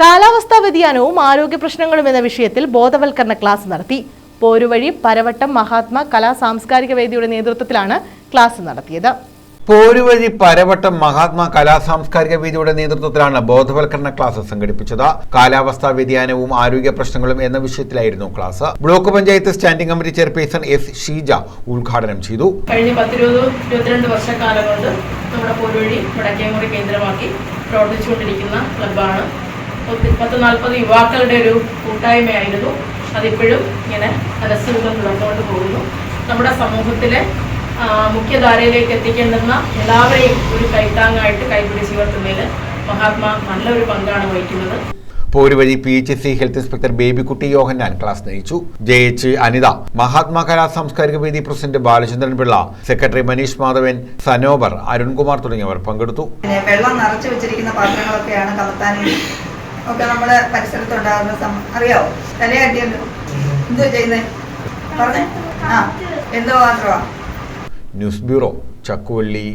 കാലാവസ്ഥാ വ്യതിയാനവും ആരോഗ്യ പ്രശ്നങ്ങളും എന്ന വിഷയത്തിൽ ബോധവൽക്കരണ ക്ലാസ് നടത്തി. പോരുവഴി പരവട്ടം മഹാത്മാ കലാ സാംസ്കാരിക വേദിയുടെ നേതൃത്വത്തിലാണ് ക്ലാസ് നടത്തിയത്. പോരുവഴി പരവട്ടം മഹാത്മാ കലാ സാംസ്കാരിക വേദിയുടെ നേതൃത്വത്തിലാണ് ബോധവൽക്കരണ ക്ലാസ് സംഘടിപ്പിച്ചത്. കാലാവസ്ഥാ വ്യതിയാനവും ആരോഗ്യ പ്രശ്നങ്ങളും എന്ന വിഷയത്തിലായിരുന്നു class. Block panchayat standing committee chairperson S Sheeja ഉദ്ഘാടനം ചെയ്തു. കഴിഞ്ഞ പത്തിരുപത് വർഷക്കാലം കൊണ്ട് നമ്മുടെ പോരുവഴി വടക്കേമുറി കേന്ദ്രമാക്കി പ്രവർത്തിച്ചുകൊണ്ടിരിക്കുന്ന ക്ലബ്ബാണ് പത്ത് നാൽപ്പത് യുവാക്കളുടെ ഒരു കൂട്ടായ്മയായിരുന്നു. അതിപ്പോഴും ഇങ്ങനെ മനസ്സുകൾ തുടർന്നുകൊണ്ട് പോകുന്നു. നമ്മുടെ സമൂഹത്തിലെ മുഖ്യധാരയിലേക്ക് എത്തിക്കേണ്ടുന്ന എല്ലാവരെയും ഒരു കൈത്താങ്ങായിട്ട് കൈപിടിച്ച് ഉയർത്തുന്നതിൽ മഹാത്മാ നല്ലൊരു പങ്കാണ് വഹിക്കുന്നത്. Poruvazhi P H C health inspector Babykutty Yohannan class നയിച്ചു. ജെ എച്ച് അനിത മഹാത്മാ കലാ സാംസ്കാരിക വേദി പ്രസിഡന്റ് ബാലചന്ദ്രൻ പിള്ള സെക്രട്ടറി മനീഷ് മാധവൻ സനോബർ അരുൺകുമാർ തുടങ്ങിയവർ പങ്കെടുത്തു. വെള്ളം നിറച്ചു വെച്ചിരിക്കുന്ന പാത്രങ്ങളൊക്കെയാണ് കമത്താനും ഒക്കെ നമ്മുടെ പരിസരത്തുണ്ടാകുന്ന സം അറിയാവോ? തലയാട്ടിയല്ലോ എന്തോ ചെയ്യുന്നേ? പറഞ്ഞേ. ആ എന്തോ മാത്രമാ? News bureau Chakkuvally.